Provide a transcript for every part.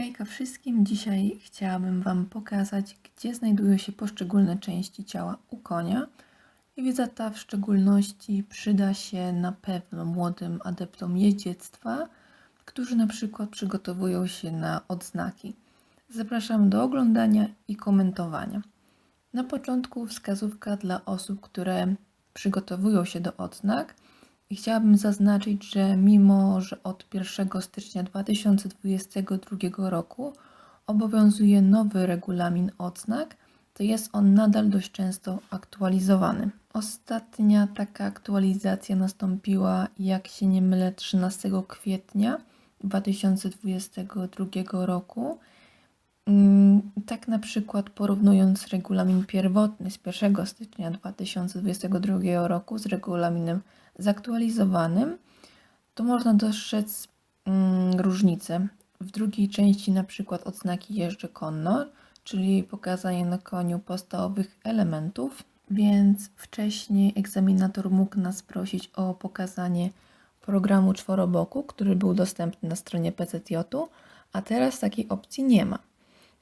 Hejka wszystkim! Dzisiaj chciałabym Wam pokazać, gdzie znajdują się poszczególne części ciała u konia. Wiedza ta w szczególności przyda się na pewno młodym adeptom jeździectwa, którzy na przykład przygotowują się na odznaki. Zapraszam do oglądania i komentowania. Na początku wskazówka dla osób, które przygotowują się do odznak. I chciałabym zaznaczyć, że mimo, że od 1 stycznia 2022 roku obowiązuje nowy regulamin odznak, to jest on nadal dość często aktualizowany. Ostatnia taka aktualizacja nastąpiła, jak się nie mylę, 13 kwietnia 2022 roku. Mm, Tak na przykład porównując regulamin pierwotny z 1 stycznia 2022 roku z regulaminem zaktualizowanym, to można dostrzec mm, różnicę. W drugiej części na przykład odznaki jeżdżę konno, czyli pokazanie na koniu podstawowych elementów, więc wcześniej egzaminator mógł nas prosić o pokazanie programu czworoboku, który był dostępny na stronie PZJ-u, a teraz takiej opcji nie ma.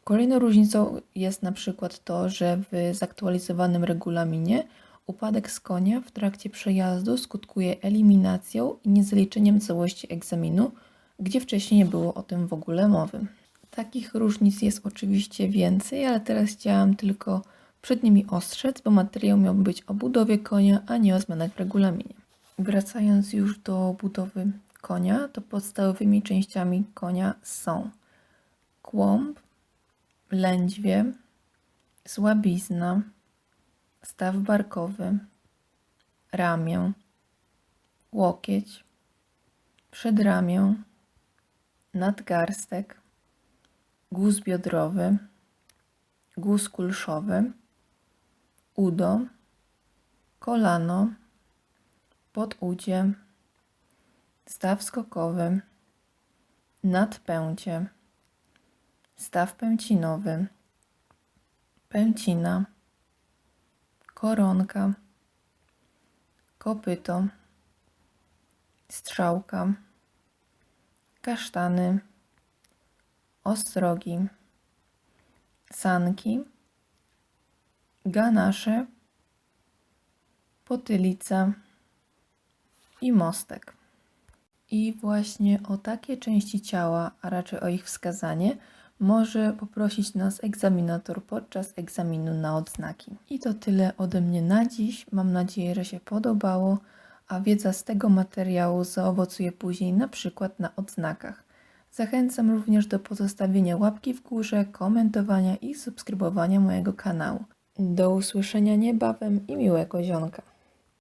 Kolejną różnicą jest na przykład to, że w zaktualizowanym regulaminie upadek z konia w trakcie przejazdu skutkuje eliminacją i niezaliczeniem całości egzaminu, gdzie wcześniej nie było o tym w ogóle mowy. Takich różnic jest oczywiście więcej, ale teraz chciałam tylko przed nimi ostrzec, bo materiał miał być o budowie konia, a nie o zmianach w regulaminie. Wracając już do budowy konia, to podstawowymi częściami konia są kłąb, lędźwie, słabizna, staw barkowy, ramię, łokieć, przedramię, nadgarstek, guz biodrowy, guz kulszowy, udo, kolano, podudzie, staw skokowy, nadpęcie, staw pęcinowy, pęcina, koronka, kopyto, strzałka, kasztany, ostrogi, sanki, ganasze, potylica. I mostek. I właśnie o takie części ciała, a raczej o ich wskazanie, może poprosić nas egzaminator podczas egzaminu na odznaki. I to tyle ode mnie na dziś. Mam nadzieję, że się podobało, a wiedza z tego materiału zaowocuje później na przykład na odznakach. Zachęcam również do pozostawienia łapki w górze, komentowania i subskrybowania mojego kanału. Do usłyszenia niebawem i miłego zionka.